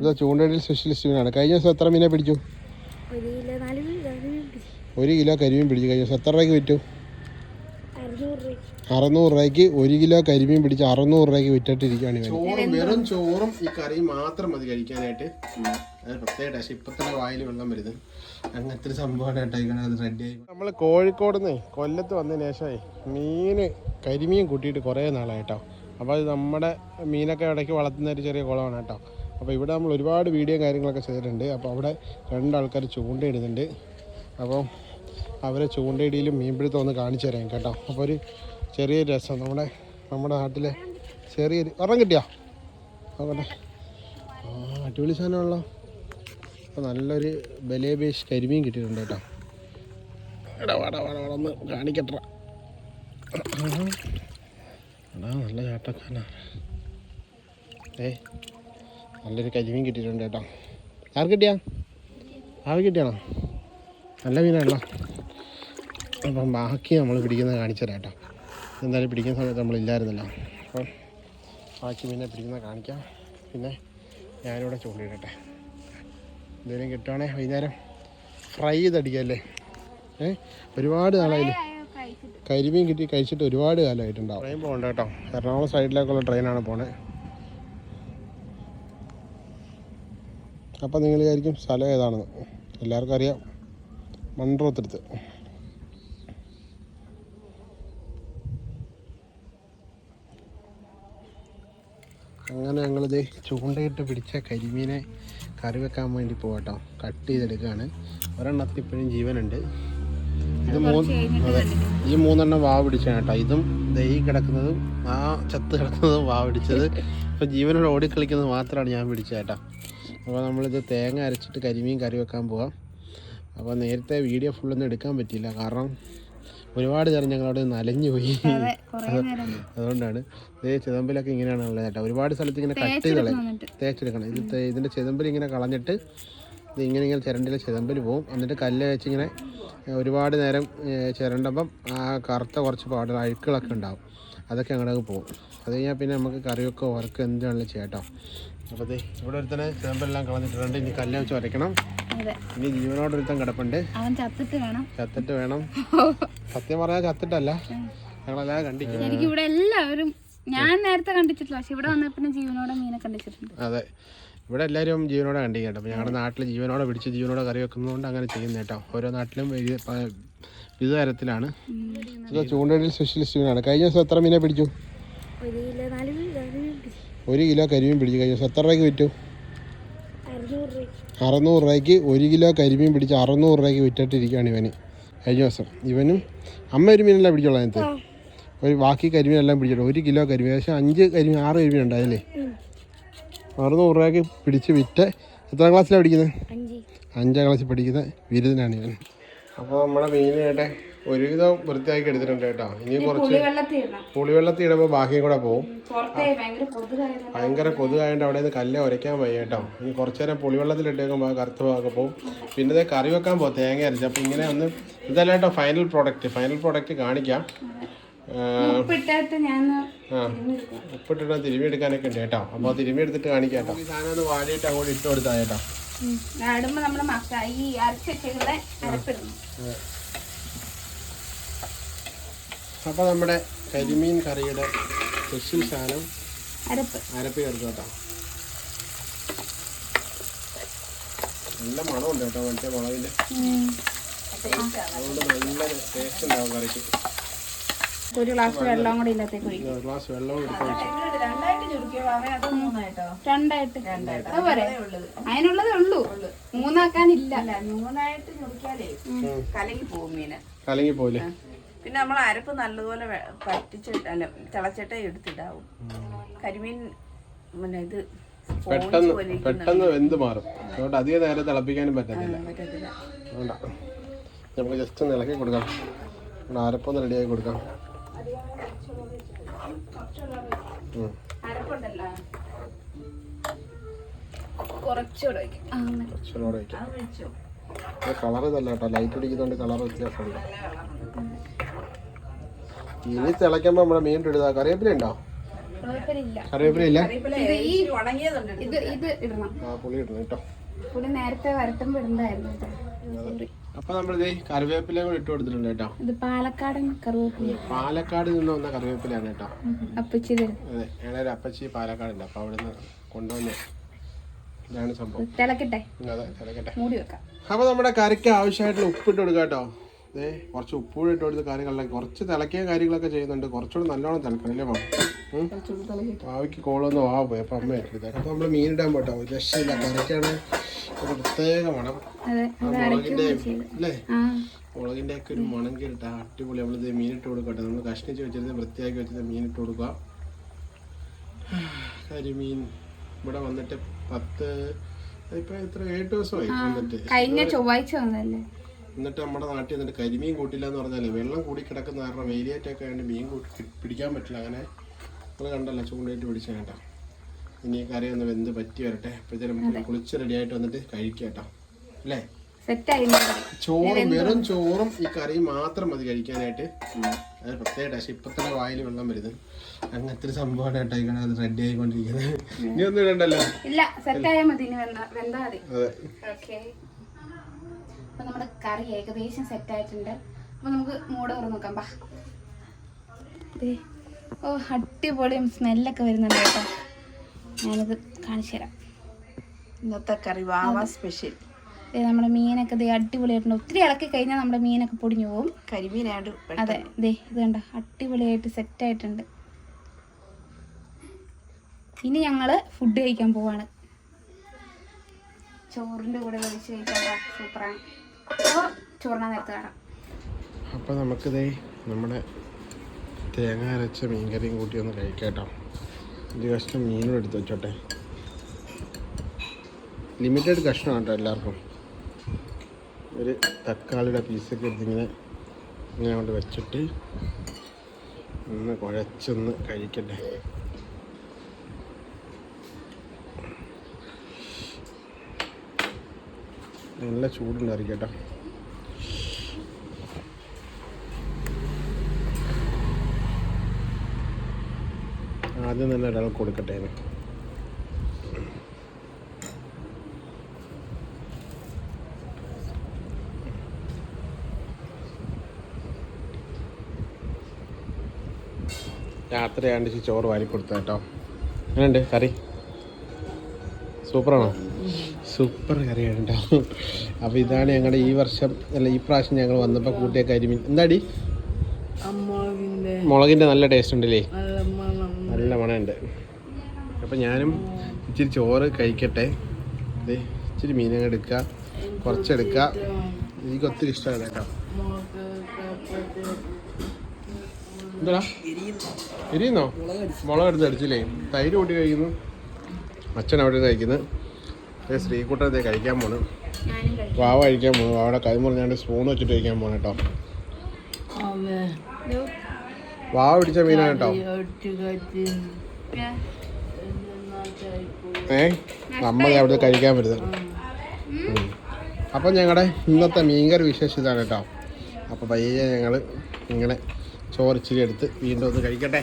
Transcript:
ഇത് ചൂണ്ടയിൽ സ്പെഷ്യലിസ്റ്റ് മീനാണ് കഴിഞ്ഞ ദിവസം എത്ര മീനെ പിടിച്ചു? ഒരു കിലോ നാല് ഒരു കിലോ കരിമീൻ പിടിച്ചു. കഴിഞ്ഞ ദിവസം എത്ര രൂപയ്ക്ക് വിറ്റു? അറുന്നൂറ് രൂപ അറുന്നൂറ് രൂപയ്ക്ക് ഒരു കിലോ കരിമീൻ പിടിച്ച് അറുന്നൂറ് രൂപയ്ക്ക് വിറ്റിട്ടിരിക്കുകയാണ് ചോറും വെറും ചോറും ഈ കറിയും മാത്രം മതി കഴിക്കാനായിട്ട്. അത് പ്രത്യേക ടേസ്റ്റ് ഇപ്പൊ തന്നെ വായിൽ വെള്ളം വരുന്നത്. അങ്ങനത്തെ സംഭവമാണ് കേട്ടോ അത് റെഡി ആയി. നമ്മൾ കോഴിക്കോട് നിന്ന് കൊല്ലത്ത് വന്നതിന് ശേഷമായി മീൻ കരിമീൻ കൂട്ടിയിട്ട് കുറേ നാളായിട്ടോ അപ്പോൾ അത് നമ്മുടെ മീനൊക്കെ ഇടയ്ക്ക് വളർത്തുന്ന ഒരു ചെറിയ കുളമാണ് കേട്ടോ. അപ്പോൾ ഇവിടെ നമ്മൾ ഒരുപാട് വീഡിയോ കാര്യങ്ങളൊക്കെ ചെയ്തിട്ടുണ്ട്. അപ്പോൾ അവിടെ രണ്ടാൾക്കാർ ചൂണ്ടയിടുന്നുണ്ട്. അപ്പോൾ അവരെ ചൂണ്ടയിടിയിലും മീൻപിടുത്തം ഒന്ന് കാണിച്ചു തരാം കേട്ടോ. അപ്പോൾ ഒരു ചെറിയ രസം. നമ്മുടെ നമ്മുടെ നാട്ടിലെ ചെറിയൊരു ഉറം കിട്ടിയോ? നോക്കട്ടെ ആ അടിപൊളി സാധനമാണല്ലോ. അപ്പോൾ നല്ലൊരു ബലേബേഷ് കരിമീൻ കിട്ടിയിട്ടുണ്ട് കേട്ടോ. എടാ വാടാ വാടാ വാടാ ഒന്ന് കാണിക്കട്ടെ. എടാ നല്ല ചാട്ടക്കാരനാണ് ഏ നല്ലൊരു കരിമീൻ കിട്ടിയിട്ടുണ്ട് കേട്ടോ. ആർക്ക് കിട്ടിയാ? ആവ് കിട്ടിയാണോ നല്ല മീനാണല്ലോ അപ്പം ബാക്കി നമ്മൾ പിടിക്കുന്നത് കാണിച്ചതരാം കേട്ടോ. എന്തായാലും പിടിക്കുന്ന സമയത്ത് നമ്മളില്ലായിരുന്നല്ലോ അപ്പം ബാക്കി മീനെ പിടിക്കുന്നത് കാണിക്കാം. പിന്നെ ഞാനിവിടെ ചൂണ്ടിയിടട്ടെ എന്തെങ്കിലും കിട്ടുവാണേ വൈകുന്നേരം ഫ്രൈ ചെയ്തടിക്കല്ലേ? ഏ? ഒരുപാട് നാളായില്ലേ? കരിമീൻ കിട്ടി കഴിച്ചിട്ട് ഒരുപാട് കാലമായിട്ടുണ്ടാവും. ട്രെയിൻ പോകണ്ട കേട്ടോ. എറണാകുളം സൈഡിലേക്കുള്ള ട്രെയിനാണ് പോണേ. അപ്പം നിങ്ങൾ വിചാരിക്കും സ്ഥലം ഏതാണെന്ന്. എല്ലാവർക്കും അറിയാം. മൺറോത്തടുത്ത്. അങ്ങനെ ഞങ്ങളിത് ചൂണ്ടയിട്ട് പിടിച്ച കരിമീനെ കറി വെക്കാൻ വേണ്ടി പോകട്ടോ കട്ട് ചെയ്തെടുക്കുകയാണ്. ഒരെണ്ണത്തിൽ ഇപ്പോഴും ജീവനുണ്ട്. ഇത് മൂന്ന് അതെ. ഈ മൂന്നെണ്ണം വാവ് പിടിച്ചാണ് കേട്ടോ. ഇതും ദേ കിടക്കുന്നതും ആ ചത്ത് കിടക്കുന്നതും വാവ് പിടിച്ചത്. ഇപ്പം ജീവനോട് ഓടിക്കളിക്കുന്നത് മാത്രമാണ് ഞാൻ പിടിച്ചത് കേട്ടോ. അപ്പോൾ നമ്മളിത് തേങ്ങ അരച്ചിട്ട് കരിമീൻ കറി വെക്കാൻ പോവാം. അപ്പോൾ നേരത്തെ വീഡിയോ ഫുള്ളൊന്നും എടുക്കാൻ പറ്റിയില്ല. കാരണം ഒരുപാട് നേരം ഞങ്ങളവിടെ നലഞ്ഞു പോയി. അതുകൊണ്ടാണ്. ഇതേ ചെതമ്പിലൊക്കെ ഇങ്ങനെയാണ് ഉള്ളത് കേട്ടോ. ഒരുപാട് സ്ഥലത്ത് ഇങ്ങനെ കട്ട് ചെയ്ത് കളയും തേച്ചെടുക്കണം. ഇത് ഇതിന്റെ ചെതമ്പിൽ ഇങ്ങനെ കളഞ്ഞിട്ട് ഇത് ഇങ്ങനെ ഇങ്ങനെ ചിരണ്ടിലെ ചെതമ്പിൽ പോവും. എന്നിട്ട് കല്ല് വെച്ചിങ്ങനെ ഒരുപാട് നേരം ചിരണ്ടപ്പം ആ കറുത്ത കുറച്ച് പാടുകൾ അഴുക്കുകളൊക്കെ ഉണ്ടാവും. അതൊക്കെ അങ്ങോട്ടേക്ക് പോകും. അത് കഴിഞ്ഞാൽ പിന്നെ നമുക്ക് കറിയൊക്കെ വർക്ക് എന്താണെങ്കിലും ചെയ്യാം അപ്പത്തെ അപ്പോൾ ഇവിടെ ഒരുത്തനെ ചേമ്പെല്ലാം കളഞ്ഞിട്ടുണ്ട് ഇനി കല്ല് വെച്ച് വരയ്ക്കണം. ഇനി ജീവനോട് ഒരുത്തൻ കിടപ്പുണ്ട്. ചത്തിട്ട് വേണം. സത്യം പറഞ്ഞാൽ ചത്തിട്ടല്ല. ഞങ്ങളെല്ലാം കണ്ടിരിക്കും. ഇവിടെ എല്ലാവരും ഞാൻ നേരത്തെ കണ്ടിട്ടില്ല പക്ഷെ ഇവിടെ വന്ന പിന്നെ ജീവനോടെ മീനെ കണ്ടിട്ടുണ്ട് അതെ. ഇവിടെ എല്ലാവരും ജീവനോടെ കണ്ടി കേട്ടോ. അപ്പോൾ ഞങ്ങളുടെ നാട്ടിൽ ജീവനോടെ പിടിച്ച് ജീവനോടെ കറി വെക്കുന്നതുകൊണ്ട് അങ്ങനെ ചെയ്യുന്നു കേട്ടോ. ഓരോ നാട്ടിലും വിവിധ തരത്തിലാണ് ചൂണ്ടയിൽ സ്പെഷ്യലിസ്റ്റ് മീനാണ് കഴിഞ്ഞ ദിവസം എത്ര മീനെ പിടിച്ചു? ഒരു കിലോ കരിമീൻ പിടിച്ചു. കഴിഞ്ഞ ദിവസം എത്ര രൂപയ്ക്ക് വിറ്റു? അറുന്നൂറ് രൂപയ്ക്ക്. ഒരു കിലോ കരിമീൻ പിടിച്ച് അറുന്നൂറ് രൂപയ്ക്ക് വിറ്റിട്ടിരിക്കുകയാണ് ഇവന്. കഴിഞ്ഞ ദിവസം ഇവനും അമ്മ ഒരു മീനെല്ലാം പിടിച്ചോളാം അതിനകത്ത്? ഒരു ബാക്കി കരിമീനെല്ലാം പിടിച്ചിട്ട് ഒരു കിലോ കരിമീൻ ഏകദേശം അഞ്ച് കരിമീൻ ആറ് കരിമീൻ ഉണ്ടായില്ലേ അറുന്നൂറ് രൂപയ്ക്ക് പിടിച്ച് വിറ്റ് എത്രാം ക്ലാസ്സിലാണ് പഠിക്കുന്നത്? അഞ്ച്. അഞ്ചാം ക്ലാസ്സിൽ പഠിക്കുന്ന ബിരുദനാണ് ഇവൻ അപ്പോൾ നമ്മുടെ മീനായിട്ട് ഒരുവിധം വൃത്തിയാക്കി എടുത്തിട്ടുണ്ട് കേട്ടോ. ഇനി കുറച്ച് പുളിവെള്ളത്തി പുളിവെള്ളത്തിൽ ഇടുമ്പോൾ ബാക്കിയും കൂടെ പോകും ഭയങ്കര കൊതുകായത് ഭയങ്കര കൊതുകായതുകൊണ്ട് അവിടെ നിന്ന് കല്ല് ഉരയ്ക്കാൻ വയ്യ കേട്ടോ. ഇനി കുറച്ച് നേരം പുളിവെള്ളത്തിൽ ഇട്ടേക്കുമ്പോൾ കറുത്ത ഭാഗമൊക്കെ പോകും പിന്നെ ഇത് കറി വെക്കാൻ പോകും തേങ്ങ അരച്ച്. അപ്പോൾ ഇങ്ങനെ ഒന്ന് ഇതല്ല കേട്ടോ ഫൈനൽ പ്രോഡക്റ്റ് ഫൈനൽ പ്രോഡക്റ്റ് കാണിക്കാം. ഉപ്പിട്ടിട്ട് തിരുമ്മി എടുക്കാനൊക്കെ ഉണ്ട് കേട്ടോ. അപ്പൊ തിരുമി എടുത്തിട്ട് കാണിക്കാം കേട്ടോ. സാധനം ഒന്ന് വാടിയിട്ട് അങ്ങോട്ട് ഇട്ട് കൊടുത്താ കേട്ടോ. അപ്പൊ നമ്മുടെ ഈ അരപ്പിടുന്നു. കരിമീൻ കറിയുടെ സ്പെഷ്യൽ സാധനം അരപ്പ്. അരപ്പി ചേർക്കും കേട്ടോ. നല്ല മണമുണ്ട് കേട്ടോ മറ്റേ മുളകിന്റെ. അതുകൊണ്ട് നല്ല ടേസ്റ്റ് ഉണ്ടാവും കറിക്ക്. ഒരു ഗ്ലാസ് വെള്ളം കൂടി ഒഴിക്കും. ഒരു ഗ്ലാസ് വെള്ളം രണ്ടായിട്ട് അതിനുള്ളതേ ഉള്ളൂ. മൂന്നാക്കാനില്ല. മൂന്നായിട്ട് ഞുറുക്കിയാലേ കലങ്ങി പോകും മീന്. കലങ്ങി പോലെ പിന്നെ നമ്മൾ അരപ്പ് നല്ലതുപോലെ പറ്റിച്ചിട്ട് അല്ല തിളച്ചിട്ടേ എടുത്തിടാവും കരിമീൻ പിന്നെ ഇത് പെട്ടെന്ന് പെട്ടെന്ന് വെന്ത് മാറും. അതുകൊണ്ട് അധികം നേരം തിളപ്പിക്കാനും പറ്റത്തില്ല. പറ്റത്തില്ല. അതുകൊണ്ടാ. നമുക്ക് ജസ്റ്റ് ഒന്ന് ഇളക്കി കൊടുക്കാം. നമ്മൾ അരപ്പൊന്ന് റെഡിയാക്കി കൊടുക്കാം. അരപ്പുണ്ടല്ലോ കുറച്ചുകൂടെ. കുറച്ചുകൂടെ കളർ ഇതല്ല കേട്ടോ. ലൈറ്റ് അടിക്കുന്നതുകൊണ്ട് കളർ വ്യത്യാസമുണ്ട് ഇനി തിളയ്ക്കുമ്പോൾ നമ്മുടെ മീൻ ഇടുക കറിവേപ്പില ഉണ്ടോ? കറിവേപ്പില ഇല്ല. ഇത് ഇത് ഇടണം. ആ പുളി ഇടണം കേട്ടോ. പുളി നേരത്തെ വരട്ടുമ്പോ ഇടണ്ടായിരുന്നു അപ്പൊ നമ്മളിത് കറിവേപ്പില കൂടി ഇട്ട് കൊടുത്തിട്ടുണ്ട് കേട്ടോ. ഇത് പാലക്കാടൻ കറിവേപ്പില. പാലക്കാട് നിന്ന് വന്ന കറിവേപ്പിലാണ് കേട്ടോ. അപ്പച്ചി അതെ ഞങ്ങളുടെ ഒരു അപ്പച്ചി പാലക്കാടുണ്ട്. അപ്പൊ അവിടുന്ന് കൊണ്ടുവന്ന് ഇതാണ് സംഭവം. തിളക്കട്ടെ? അതെ തിളക്കട്ടെ. മൂടി വെക്കാം. അപ്പൊ നമ്മുടെ കറിക്ക് ആവശ്യമായിട്ടുള്ള ഉപ്പിട്ട് കൊടുക്കാം കേട്ടോ. ഏ കുറച്ച് ഉപ്പൂടി ഇട്ട് കൊടുത്ത് കാര്യങ്ങളൊക്കെ കുറച്ച് തിളക്കിയ കാര്യങ്ങളൊക്കെ ചെയ്യുന്നുണ്ട്. കുറച്ചുകൂടി നല്ലോണം തിളക്കണം അല്ലേ മാം? ഭാവിക്ക് കോളൊന്നും ആ പോയി. അപ്പൊ അമ്മ ഏറ്റെടുത്തേ അപ്പൊ നമ്മൾ മീനിടാൻ പോട്ടോ. രക്ഷയില്ല കറിക്കാണ് പ്രത്യേക മണം. ചെയ്ത്. അല്ലേ? ആ. മുളകിന്റെ ഒക്കെ ഒരു മണം കേട്ട അടിപൊളി. നമ്മളിത് മീനിട്ട് കൊടുക്കട്ടെ. നമ്മൾ കഷ്ണിച്ച് വെച്ചിരുന്ന വൃത്തിയാക്കി വെച്ചിരുന്ന മീനിട്ട് കൊടുക്കുക. കരിമീൻ ഇവിടെ വന്നിട്ട് പത്ത് ഇപ്പൊ എത്ര ഏഴ് ദിവസമായി വന്നിട്ട്. കഴിഞ്ഞ ചൊവ്വാഴ്ച വന്നതല്ലേ? എന്നിട്ട് നമ്മുടെ നാട്ടിൽ എന്നിട്ട് കരിമീൻ കൂട്ടില്ല എന്ന് പറഞ്ഞാൽ വെള്ളം കൂടി കിടക്കുന്ന കാരണം വെയിലേറ്റൊക്കെ ആയതുകൊണ്ട് മീൻ കൂട്ടി പിടിക്കാൻ പറ്റില്ല. അങ്ങനെ നമ്മൾ കണ്ടല്ലോ ചൂണ്ടയിട്ട് പിടിച്ച കേട്ടോ ഇനി കറി ഒന്ന് വെന്ത് പറ്റി വരട്ടെ. അപ്പോഴത്തേനും കുളിച്ച് റെഡിയായിട്ട് വന്നിട്ട് കഴിക്കാം കേട്ടോ. അല്ലേ? ചോറും വെറും ചോറും ഈ കറിയും മാത്രം മതി കഴിക്കാനായിട്ട്. അത് പ്രത്യേക ടേസ്റ്റ് ഇപ്പൊ തന്നെ വായിൽ വെള്ളം വരുന്നത്. അങ്ങനത്തെ ഒരു സംഭവമാണ് കേട്ടോ അത് റെഡി ആയിക്കൊണ്ടിരിക്കുന്നത്. ഇനി ഒന്നും ഇടണ്ടല്ലോ? ഇല്ല മതി. അതെ. ഓക്കെ അപ്പൊ നമ്മുടെ കറി ഏകദേശം സെറ്റ് ആയിട്ടുണ്ട്. അപ്പൊ നമുക്ക് മൂട് തുറന്ന് നോക്കാം. ബാ. ഓ അടിപൊളിയും സ്മെല്ലൊക്കെ വരുന്നുണ്ട് കേട്ടോ. ഞാനിത് കാണിച്ചു തരാം. ഇന്നത്തെ കറി വാവ സ്പെഷ്യൽ നമ്മുടെ മീനൊക്കെ ദേ അടിപൊളിയായിട്ടുണ്ട്. ഒത്തിരി ഇളക്കി കഴിഞ്ഞാൽ നമ്മുടെ മീനൊക്കെ പൊടിഞ്ഞു പോകും. കരിമീനായിട്ട് അതെ. ദേ ഇത് കണ്ട? അടിപൊളിയായിട്ട് സെറ്റ് ആയിട്ടുണ്ട്. ഇനി ഞങ്ങൾ ഫുഡ് കഴിക്കാൻ പോവാണ്. ചോറിന്റെ കൂടെ കഴിച്ച് കഴിക്കാൻ സൂപ്പറാണ് ചോറിനാ നേരത്തെ കാണാം അപ്പോൾ നമുക്കിതേ നമ്മുടെ തേങ്ങ അരച്ച മീൻകറിയും കൂട്ടി ഒന്ന് കഴിക്കാട്ടോ. ഇത് കഷ്ണം മീനും എടുത്ത് വെച്ചോട്ടെ. ലിമിറ്റഡ് കഷ്ണമാണ് കേട്ടോ എല്ലാവർക്കും. ഒരു തക്കാളിയുടെ പീസൊക്കെ എടുത്തിങ്ങനെ ഇങ്ങനെ കൊണ്ട് വെച്ചിട്ട് ഒന്ന് കുഴച്ചൊന്ന് കഴിക്കട്ടെ. നല്ല ചൂടുണ്ടായിരിക്കും ആദ്യം തന്നെ ഒരാൾ കൊടുക്കട്ടെ രാത്രിയാണ്ട് ചോറ് വാരി കൊടുത്ത കേട്ടോ. എങ്ങനെയുണ്ട് കറി? സൂപ്പറാണോ? സൂപ്പർ കറിയാണ് കേട്ടോ അപ്പോൾ ഇതാണ് ഞങ്ങളുടെ ഈ വർഷം അല്ല ഈ പ്രാവശ്യം ഞങ്ങൾ വന്നപ്പോൾ കൂട്ടിയ കരിമീൻ എന്താടി? മുളകിന്റെ നല്ല ടേസ്റ്റ് ഉണ്ടല്ലേ? നല്ല മണം. നല്ല മണമുണ്ട്. അപ്പോൾ ഞാനും ഇച്ചിരി ചോറ് കഴിക്കട്ടെ. ഇച്ചിരി മീനങ്ങ് എടുക്കുക കുറച്ചെടുക്കുക എനിക്ക് ഒത്തിരി ഇഷ്ടമാണ് കേട്ടോ. എന്താ എരിയുന്നോ? മുളക് എടുത്ത് അടിച്ചില്ലേ? തൈര് കൂട്ടി കഴിക്കുന്നു. അച്ഛൻ അവിടെ നിന്ന് കഴിക്കുന്നു. ദേ ശ്രീകുട്ടത്തെ കഴിക്കാൻ പോണു. വാവ കഴിക്കാൻ പോണു. വാവയുടെ കൈ മുറിഞ്ഞാണ്ട് സ്പൂൺ വെച്ചിട്ട് കഴിക്കാൻ പോണ കേട്ടോ. വാവ പിടിച്ച മീനാണ് കേട്ടോ. ഏ? നമ്മൾ അവിടുത്തെ കഴിക്കാൻ വരുന്നത്. അപ്പം ഞങ്ങളുടെ ഇന്നത്തെ മീൻകറി വിശേഷം ഇതാണ് കേട്ടോ. അപ്പോൾ പയ്യെ ഞങ്ങൾ ഇങ്ങനെ ചോറിച്ചിരി എടുത്ത് വീണ്ടും ഒന്ന് കഴിക്കട്ടെ.